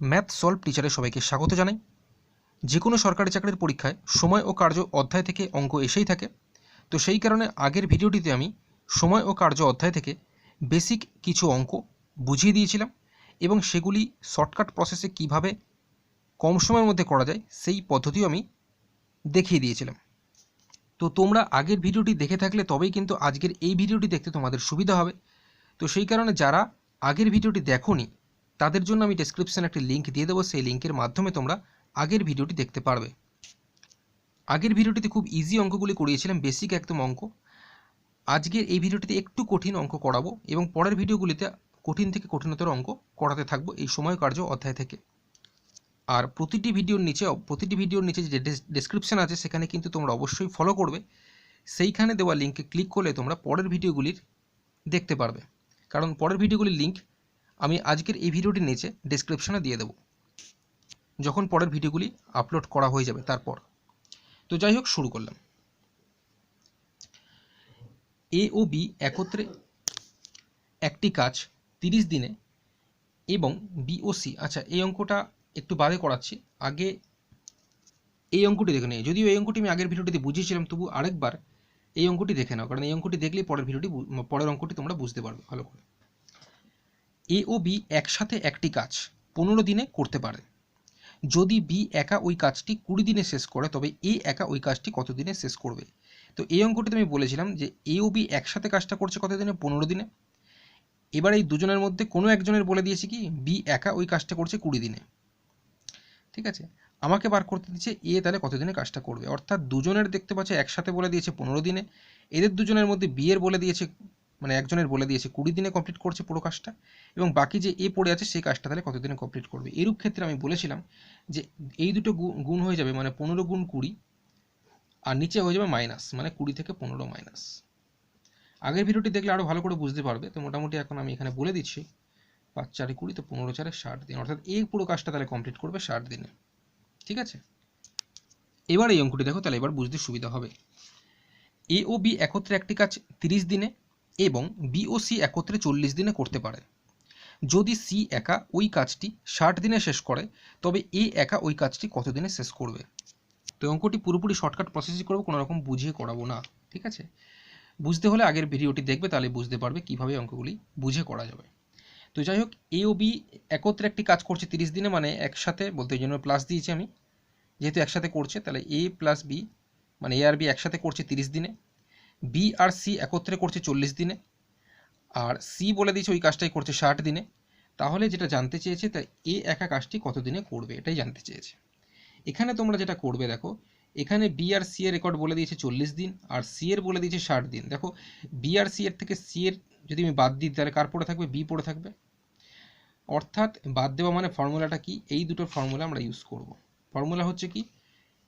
Math solve টিচারে সবাইকে স্বাগত জানাই। যে কোনো সরকারি চাকরির পরীক্ষায় সময় ও কার্য অধ্যায় থেকে অঙ্ক এসেই থাকে। তো সেই কারণে আগের ভিডিওটিতে আমি সময় ও কার্য অধ্যায় থেকে বেসিক কিছু অঙ্ক বুঝিয়ে দিয়েছিলাম এবং সেগুলি শর্টকাট প্রসেসে কীভাবে কম সময়ের মধ্যে করা যায় সেই পদ্ধতিও আমি দেখিয়ে দিয়েছিলাম। তো তোমরা আগের ভিডিওটি দেখে থাকলে তবেই কিন্তু আজকের এই ভিডিওটি দেখতে তোমাদের সুবিধা হবে। তো সেই কারণে যারা আগের ভিডিওটি দেখোনি তাদের জন্য আমি ডেসক্রিপশানে একটি লিঙ্ক দিয়ে দেবো, সেই লিঙ্কের মাধ্যমে তোমরা আগের ভিডিওটি দেখতে পারবে। আগের ভিডিওটিতে খুব ইজি অঙ্কগুলি করিয়েছিলাম বেসিক একদম অঙ্ক। আজকের এই ভিডিওটিতে একটু কঠিন অঙ্ক করাবো এবং পরের ভিডিওগুলিতে কঠিন থেকে কঠিনতর অঙ্ক করাতে থাকব এই সময় কার্য অধ্যায় থেকে। আর প্রতিটি ভিডিওর নিচে, প্রতিটি ভিডিওর নিচে যে ডেসক্রিপশান আছে, সেখানে কিন্তু তোমরা অবশ্যই ফলো করবে। সেইখানে দেওয়া লিঙ্কে ক্লিক করলে তোমরা পরের ভিডিওগুলির দেখতে পারবে। কারণ পরের ভিডিওগুলির লিঙ্ক আমি আজকের এই ভিডিওটি নিচে ডেসক্রিপশনে দিয়ে দেবো। যখন পরের ভিডিওগুলি আপলোড করা হয়ে যাবে তারপর। তো যাই হোক, শুরু করলাম। এ ও বি একত্রে একটি কাজ তিরিশ দিনে এবং বি ও সি আচ্ছা এই অঙ্কটা একটু বাদে করাচ্ছি। আগে এই অঙ্কটি দেখে নিই। যদিও এই অঙ্কটি আমি আগের ভিডিওটিতে বুঝিয়েছিলাম, তবু আরেকবার এই অঙ্কটি দেখে নাও, কারণ এই অঙ্কটি দেখলেই পরের ভিডিওটি পরের অঙ্কটি তোমরা বুঝতে পারবে ভালো করে। এ ও বি একসাথে একটি কাজ, পনেরো দিনে করতে পারে। যদি বি একা ওই কাজটি কুড়ি দিনে শেষ করে, তবে এ একা ওই কাজটি কত দিনে শেষ করবে? তো এই অঙ্কটিতে আমি বলেছিলাম যে এ ও বি একসাথে কাজটা করছে কত দিনে পনেরো দিনে। এবার এই দুজনের মধ্যে কোনো একজনের বলে দিয়েছে কি, বি একা ওই কাজটা করছে কুড়ি দিনে। ঠিক আছে? আমাকে বার করতে দিচ্ছে এ তাহলে কতদিনে কাজটা করবে? অর্থাৎ দুজনের দেখতে পাচ্ছে একসাথে বলে দিয়েছে পনেরো দিনে। এদের দুজনের মধ্যে বিয়ের বলে দিয়েছে মানে একজনের বলে দিয়েছে, কুড়ি দিনে কমপ্লিট করছে পুরো কাজটা এবং বাকি যে এ পড়ে আছে সেই কাজটা তাহলে কতদিনে কমপ্লিট করবে? এরূপ ক্ষেত্রে আমি বলেছিলাম যে এই দুটো গুণ হয়ে যাবে মানে পনেরো গুণ কুড়ি আর নিচে হয়ে যাবে মাইনাস মানে কুড়ি থেকে পনেরো মাইনাস আগের ভিডিওটি দেখলে আরও ভালো করে বুঝতে পারবে, তো মোটামুটি এখন আমি এখানে বলে দিচ্ছি, পাঁচ চারে কুড়ি তো পনেরো চারে ষাট দিন, অর্থাৎ এই পুরো কাজটা তাহলে কমপ্লিট করবে ষাট দিনে, ঠিক আছে? এবার এই অঙ্কটি দেখো, তাহলে এবার বুঝতে সুবিধা হবে। এ ও বি একত্রে একটি কাজ তিরিশ দিনে এবং বিওসি একত্রে চল্লিশ দিনে করতে পারে। যদি সি একা ওই কাজটি ষাট দিনে শেষ করে, তবে এ একা ওই কাজটি কত দিনে শেষ করবে? তো অঙ্কটি পুরোপুরি শর্টকাট প্রসেসই করব কোনো রকম বুঝিয়ে করাবো না, ঠিক আছে? বুঝতে হলে আগের ভিডিওটি দেখবে, তাহলে বুঝতে পারবে কীভাবে অঙ্কগুলি বুঝে করা যাবে। তো যাই হোক এ ও বি একত্রে একটি কাজ করছে তিরিশ দিনে মানে একসাথে বলতে ওই জন্য প্লাস দিয়েছি আমি, যেহেতু একসাথে করছে, তাহলে এ প্লাস বি মানে এ আর বি একসাথে করছে তিরিশ দিনে বি আর সি একত্রে করছে চল্লিশ দিনে, আর সি বলে দিয়েছে ওই কাজটাই করছে ষাট দিনে। তাহলে যেটা জানতে চেয়েছে, তা এ একা কাজটি কত দিনে করবে, এটাই জানতে চেয়েছে। এখানে তোমরা যেটা করবে দেখো, এখানে বি আর সি এর রেকর্ড বলে দিয়েছে চল্লিশ দিন, আর সি এর বলে দিয়েছে ষাট দিন। দেখো বি আর সি এর থেকে সি এর যদি আমি বাদ দিই, তাহলে কার পড়ে থাকবে? বি পড়ে থাকবে। অর্থাৎ বাদ দেওয়া মানে ফর্মুলাটা কি? এই দুটোর ফর্মুলা আমরা ইউজ করব। ফর্মুলা হচ্ছে কি?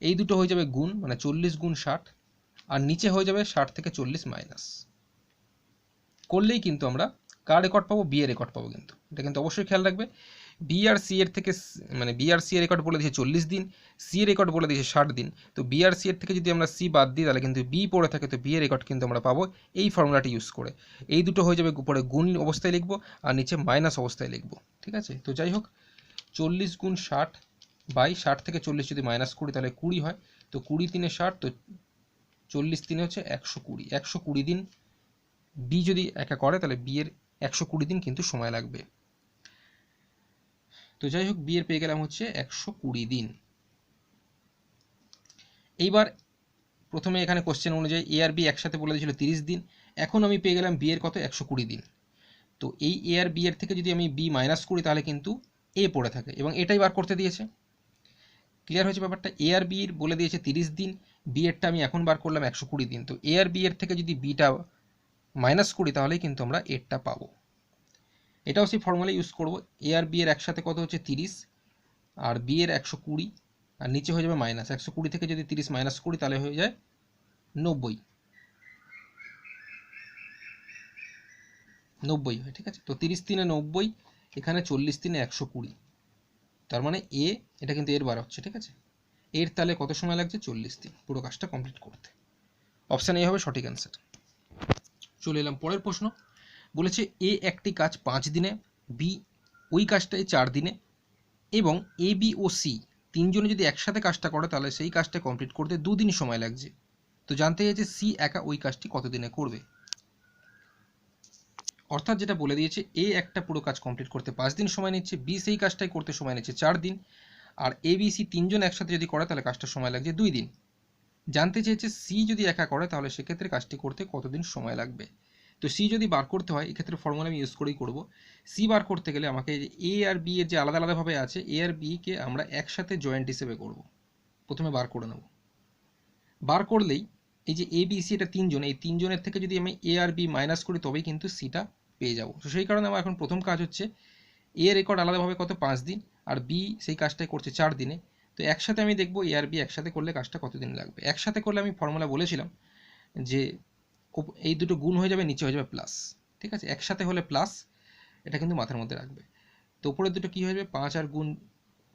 এই দুটো হয়ে যাবে গুণ মানে চল্লিশ গুণ ষাট। আর নিচে হয়ে যাবে ষাট থেকে চল্লিশ মাইনাস করলেই কিন্তু আমরা কার রেকর্ড পাবো বি এর রেকর্ড পাবো কিন্তু। এটা কিন্তু অবশ্যই খেয়াল রাখবে। বি আর সি এর থেকে মানে বি আর সি এর রেকর্ড বলে দিয়েছে চল্লিশ দিন সি এর রেকর্ড বলে দিয়েছে ষাট দিন। তো বি আর সি এর থেকে যদি আমরা সি বাদ দিই, তাহলে কিন্তু বি পড়ে থাকে, তো বি রেকর্ড কিন্তু আমরা পাবো এই ফর্মুলাটি ইউজ করে। এই দুটো হয়ে যাবে উপরে গুণ অবস্থায় লিখব আর নিচে মাইনাস অবস্থায় লিখব। ঠিক আছে? তো যাই হোক, চল্লিশ গুণ ষাট বাই ষাট থেকে চল্লিশ যদি মাইনাস করি তাহলে কুড়ি হয়। তো কুড়ি তিনে ষাট, তো চল্লিশ দিনে হচ্ছে একশো কুড়ি। একশো কুড়ি দিন বি যদি একা করে, তাহলে বি এর একশো কুড়ি দিন কিন্তু সময় লাগবে। তো যাই হোক বিয়ের পেয়ে গেলাম হচ্ছে একশো কুড়ি দিন। এইবার প্রথমে এখানে কোশ্চেন অনুযায়ী এ আর বি একসাথে বলে দিয়েছিল তিরিশ দিন। এখন আমি পেয়ে গেলাম বিয়ের কত? একশো কুড়ি দিন। তো এই এ আর বি এর থেকে যদি আমি বি মাইনাস করি, তাহলে কিন্তু এ পড়ে থাকে এবং এটাই বার করতে দিয়েছে। ক্লিয়ার হয়েছে ব্যাপারটা। এ আর বি বলে দিয়েছে তিরিশ দিন বি এরটা আমি এখন বার করলাম একশো কুড়ি দিন। তো এ আর বি এর থেকে যদি বিটা মাইনাস করি, তাহলেই কিন্তু আমরা এরটা পাবো। এটাও সেই ফর্মুলা ইউজ করব। এ আর বি এর একসাথে কত হচ্ছে তিরিশ, আর বি এর একশো কুড়ি, আর নিচে হয়ে যাবে মাইনাস একশো কুড়ি থেকে যদি তিরিশ মাইনাস করি, তাহলে হয়ে যায় নব্বই। নব্বই হয়, ঠিক আছে? তো তিরিশ তিনে নব্বই, এখানে চল্লিশ তিনে একশো কুড়ি। তার মানে এ এটা কিন্তু এর বার হচ্ছে, ঠিক আছে? এর তাহলে কত সময় লাগছে? চল্লিশ দিন, পুরো কাজটা কমপ্লিট করতে। অপশান এ হবে সঠিক অ্যান্সার চলে এলাম পরের প্রশ্ন। বলেছে এ একটি কাজ পাঁচ দিনে বি ওই কাজটাই চার দিনে এবং এ বি ও সি তিনজনে যদি একসাথে কাজটা করে, তাহলে সেই কাজটা কমপ্লিট করতে দুদিন সময় লাগছে। তো জানতে চাইছে সি একা ওই কাজটি কতদিনে করবে? অর্থাৎ যেটা বলে দিয়েছে, এ একটা পুরো কাজ কমপ্লিট করতে পাঁচ দিন সময় নিচ্ছে, বি সেই কাজটাই করতে সময় নিচ্ছে চার দিন। আর এ বি সি তিনজন একসাথে যদি করে, তাহলে কাজটা সময় লাগছে দুই দিন। জানতে চেয়েছে সি যদি একা করে, তাহলে সেক্ষেত্রে কাজটি করতে কতদিন সময় লাগবে? তো সি যদি বার করতে হয়, এক্ষেত্রে ফর্মুলা আমি ইউজ করেই করব। সি বার করতে গেলে আমাকে এ আর বি এর যে আলাদা আলাদাভাবে আছে এ আর বি কে আমরা একসাথে জয়েন্ট হিসেবে করব। প্রথমে বার করে নেব। বার করলেই এই যে এ বি সি এটা তিনজন, এই তিনজনের থেকে যদি আমি এ আর বি মাইনাস করি, তবেই কিন্তু সিটা পেয়ে যাব। তো সেই কারণে আমার এখন প্রথম কাজ হচ্ছে এ রেকর্ড আলাদাভাবে কত? পাঁচ দিন। আর বি সেই কাজটাই করছে চার দিনে। তো একসাথে আমি দেখব এ আর বি একসাথে করলে কাজটা কতদিন লাগবে? একসাথে করলে আমি ফর্মুলা বলেছিলাম যে এই দুটো গুণ হয়ে যাবে, নিচে হয়ে যাবে প্লাস ঠিক আছে? একসাথে হলে প্লাস এটা কিন্তু মাথার মধ্যে রাখবে। তো উপরের দুটো কী হয়ে যাবে? পাঁচ আর গুণ,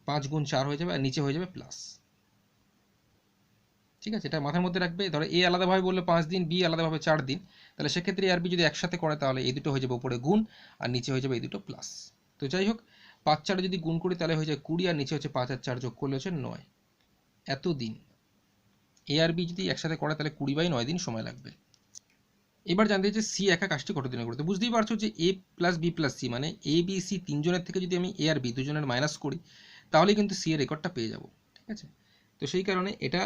পাঁচ গুণ চার হয়ে যাবে আর নিচে হয়ে যাবে প্লাস ঠিক আছে? এটা মাথার মধ্যে রাখবে। ধরো এ আলাদাভাবে বললে পাঁচ দিন বি আলাদাভাবে চার দিন। তাহলে সেক্ষেত্রে এ আর বি যদি একসাথে করে, তাহলে এই দুটো হয়ে যাবে উপরে গুণ, আর নিচে হয়ে যাবে এই দুটো প্লাস তো যাই হোক, পাঁচ চারে যদি গুণ করি, তাহলে হয়ে যায় কুড়ি, আর নিচে হচ্ছে পাঁচ আর চার যোগ করলে হচ্ছে নয়। এত দিন এ আর বি যদি একসাথে করে, তাহলে কুড়ি বাই নয় দিন সময় লাগবে। এবার জানতে চাইছে সি একা কাজটি কত দিনে করতে? বুঝতেই পারছ যে A plus B plus C মানে এ বি সি তিনজনের থেকে যদি আমি এ আর বি দুজনের মাইনাস করি তাহলে কিন্তু সি এর রেকর্ডটা পেয়ে যাব। ঠিক আছে? তো সেই কারণে এটা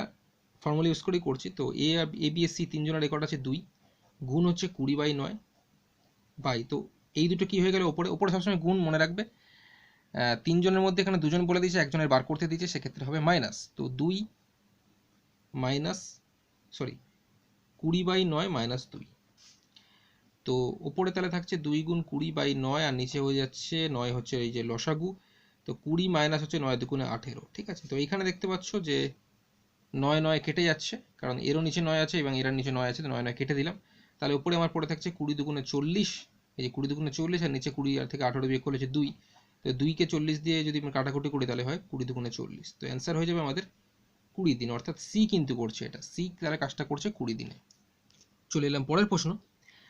ফর্মুলা ইউজ করেই করছি, তো A A B S C তিনজনের রেকর্ড আছে দুই, গুণ হচ্ছে কুড়ি বাই নয় বাই, তো এই দুটো কি হয়ে গেলে ওপরে? ওপরে সবসময় গুণ মনে রাখবে। তিনজনের মধ্যে এখানে দুজন বলে দিয়েছে, একজনের বার করতে দিয়েছে, সেক্ষেত্রে হবে মাইনাস তো দুই মাইনাস সরি কুড়ি বাই নয় মাইনাস দুই। তো ওপরে তাহলে থাকছে দুই গুণ কুড়ি বাই নয়, আর নিচে হয়ে যাচ্ছে নয় হচ্ছে এই যে লসাগু, তো কুড়ি মাইনাস হচ্ছে নয় দুগুণে আঠেরো, ঠিক আছে? তো এখানে দেখতে পাচ্ছ যে নয় নয় কেটে যাচ্ছে, কারণ এরও নিচে নয় আছে এবং এর নিচে নয় আছে, তো নয় নয় কেটে দিলাম। তাহলে উপরে আমার পড়ে থাকছে কুড়ি দুগুণে চল্লিশ, এই যে কুড়ি দুগুণে চল্লিশ আর নিচে কুড়ি আর থেকে আঠেরো বিয়োগ করলে দুই। তো দুইকে চল্লিশ দিয়ে যদি আমরা কাটাকুটি করি তাহলে হয় কুড়ি দুগুণে চল্লিশ। তো অ্যান্সার হয়ে যাবে আমাদের কুড়ি দিন, অর্থাৎ সি কিন্তু করছে এটা। সি তারা কাজটা করছে কুড়ি দিনে। চলে এলাম পরের প্রশ্ন।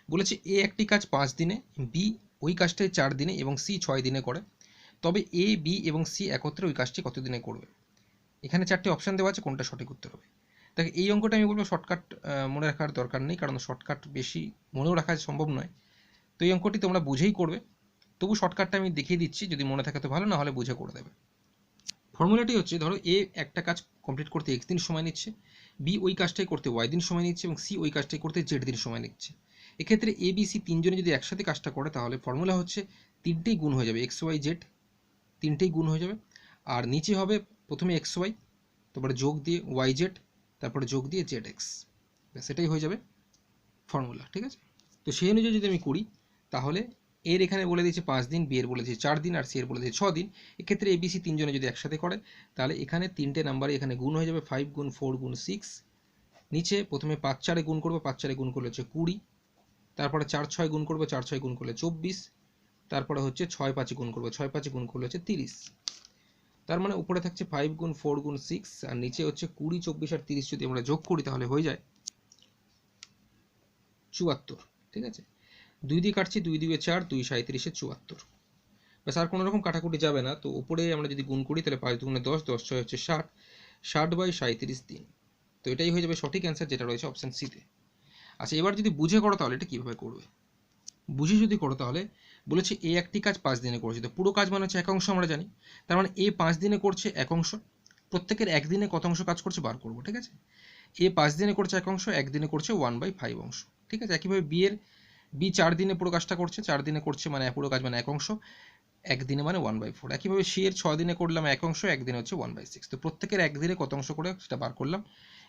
বলেছে এ একটি কাজ পাঁচ দিনে, বি ওই কাজটাই চার দিনে এবং সি ছয় দিনে করে। তবে এ, বি এবং সি একত্রে ওই কাজটি কত দিনে করবে? এখানে চারটি অপশান দেওয়া আছে, কোনটা সঠিক উত্তর হবে। দেখ, এই অঙ্কটা আমি বলব শর্টকাট মনে রাখার দরকার নেই, কারণ শর্টকাট বেশি মনেও রাখা সম্ভব নয়। তো এই অঙ্কটি তোমরা বুঝেই করবে। তবু শর্টকাটটা আমি দেখিয়ে দিচ্ছি, যদি মনে থাকে তো ভালো, না হলে বুঝে করে দেবে। ফর্মুলাটি হচ্ছে, ধরো এ একটা কাজ কমপ্লিট করতে এক্স দিন সময় নিচ্ছে বি ওই কাজটাই করতে ওয়াই দিন সময় নিচ্ছে, এবং সি ওই কাজটাই করতে জেড দিন সময় নিচ্ছে। এক্ষেত্রে এ বি সি তিনজনে যদি একসাথে কাজটা করে, তাহলে ফর্মুলা হচ্ছে তিনটেই গুণ হয়ে যাবে এক্স ওয়াই জেড তিনটেই গুণ হয়ে যাবে। আর নিচে হবে প্রথমে এক্স ওয়াই তারপরে যোগ দিয়ে ওয়াই জেড তারপরে যোগ দিয়ে জেড এক্স সেটাই হয়ে যাবে ফর্মুলা ঠিক আছে? তো সেই অনুযায়ী যদি আমি করি, তাহলে এর এখানে বলে দিয়েছে পাঁচ দিন, বি এর বলে দিয়েছে চার দিন, আর সি এর বলে দিয়েছে ছ দিন। এক্ষেত্রে এবিসি তিনজনে যদি একসাথে করে, তাহলে এখানে তিনটে নাম্বারে এখানে গুণ হয়ে যাবে ফাইভ গুণ ফোর গুণ সিক্স নিচে প্রথমে পাঁচ চারে গুণ করব, পাঁচ চারে গুণ করলে হচ্ছে কুড়ি। তারপরে চার ছয় গুণ করব, চার ছয় গুণ করলে চব্বিশ। তারপরে হচ্ছে ছয় পাঁচে গুণ করব, ছয় পাঁচে গুণ করলে হচ্ছে তিরিশ। তার মানে উপরে থাকছে ফাইভ গুণ ফোর গুণ সিক্স আর নিচে হচ্ছে কুড়ি, চব্বিশ আর তিরিশ যদি আমরা যোগ করি তাহলে হয়ে যায় চুয়াত্তর, ঠিক আছে? দুই দিয়ে কাটছি, দুই দিয়ে চার, দুই সাঁত্রিশে চুয়াত্তর। ব্যাস, আর কোনো রকম কাটাকুটি যাবে না। তো উপরে আমরা যদি গুণ করি, তাহলে পাঁচ দুগুণে দশ দশ ছয় হচ্ছে ষাট ষাট বাই সাঁত্রিশ দিন তো এটাই হয়ে যাবে সঠিক অ্যান্সার যেটা রয়েছে অপশান সিতে আচ্ছা এবার যদি বুঝে করো তাহলে এটা কীভাবে করবে? বুঝে যদি করো তাহলে, বলেছে এ একটি কাজ পাঁচ দিনে করেছে। তো পুরো কাজ মানে হচ্ছে এক অংশ আমরা জানি। তার মানে এ পাঁচ দিনে করছে এক অংশ, প্রত্যেকের একদিনে কত অংশ কাজ করছে বার করব, ঠিক আছে? এ পাঁচ দিনে করছে এক অংশ, একদিনে করছে ওয়ান বাই ফাইভ অংশ, ঠিক আছে? একইভাবে বি এর, বি চার দিনে পুরো কাজটা করছে, চার দিনে করছে মানে পুরো কাজ মানে এক অংশ, একদিনে মানে ওয়ান বাই ফোর একইভাবে সি এর ছ দিনে করলাম এক অংশ, একদিনে হচ্ছে ওয়ান বাই সিক্স তো প্রত্যেকের একদিনে কত অংশ করে সেটা বার করলাম।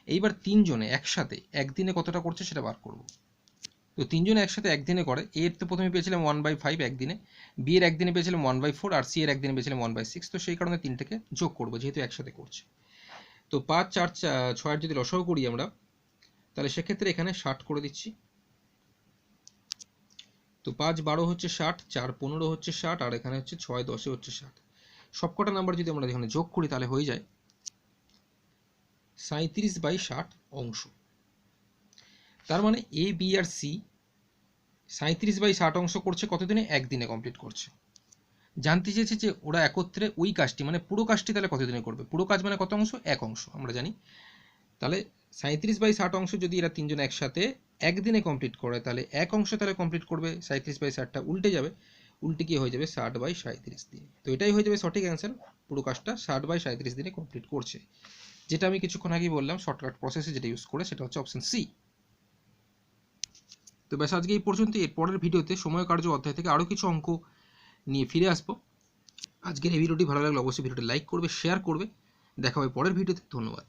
এইবার তিনজনে একসাথে একদিনে কতটা করছে সেটা বার করব। তো তিনজন একসাথে একদিনে করে। এর তো প্রথমে পেয়েছিলাম ওয়ান বাই ফাইভ একদিনে বি এর একদিনে পেয়েছিলাম ওয়ান বাই ফোর আর সি এর একদিনে পেয়েছিলাম ওয়ান বাই সিক্স তো সেই কারণে তিনটাকে যোগ করব, যেহেতু একসাথে করছে। তো পাঁচ, চার ছয়ের যদি লসাও করি আমরা, তাহলে সেক্ষেত্রে এখানে ষাট করে দিচ্ছি। তো পাঁচ বারো হচ্ছে ষাট, চার পনেরো হচ্ছে ষাট, আর এখানে হচ্ছে ছয়, দশে হচ্ছে ষাট। সবকটা নাম্বার যদি আমরা এখানে যোগ করি, তাহলে হয়ে যায় সাঁত্রিশ বাই ষাট অংশ। তার মানে এ বি আর সি সাঁত্রিশ বাই ষাট অংশ করছে, কতদিনে? একদিনে কমপ্লিট করছে। জানতে চেয়েছে যে ওরা একত্রে ওই কাজটি মানে পুরো কাজটি তাহলে কতদিনে করবে? পুরো কাজ মানে কত অংশ? এক অংশ, আমরা জানি। তাহলে সাঁত্রিশ বাই ষাট অংশ যদি এরা তিনজন একসাথে একদিনে কমপ্লিট করে, তাহলে এক অংশ তাহলে কমপ্লিট করবে সাঁত্রিশ বাই ষাটটা উল্টে যাবে। উল্টে গিয়ে হয়ে যাবে? ষাট বাই সাঁত্রিশ দিয়ে তো এটাই হয়ে যাবে সঠিক অ্যান্সার পুরো কাজটা ষাট বাই সাঁত্রিশ দিনে কমপ্লিট করছে। যেটা আমি কিছুক্ষণ আগেই বললাম শর্টকাট প্রসেসে যেটা ইউজ করে, সেটা হচ্ছে অপশন সি তো ব্যাস, আজকে এই পর্যন্ত এর পরের ভিডিওতে সময় কার্য অধ্যায় থেকে আরও কিছু অঙ্ক নিয়ে ফিরে আসব। আজকের এই ভিডিওটি ভালো লাগলে অবশ্যই ভিডিওটি লাইক করবে শেয়ার করবে। দেখা হবে পরের ভিডিওতে। ধন্যবাদ।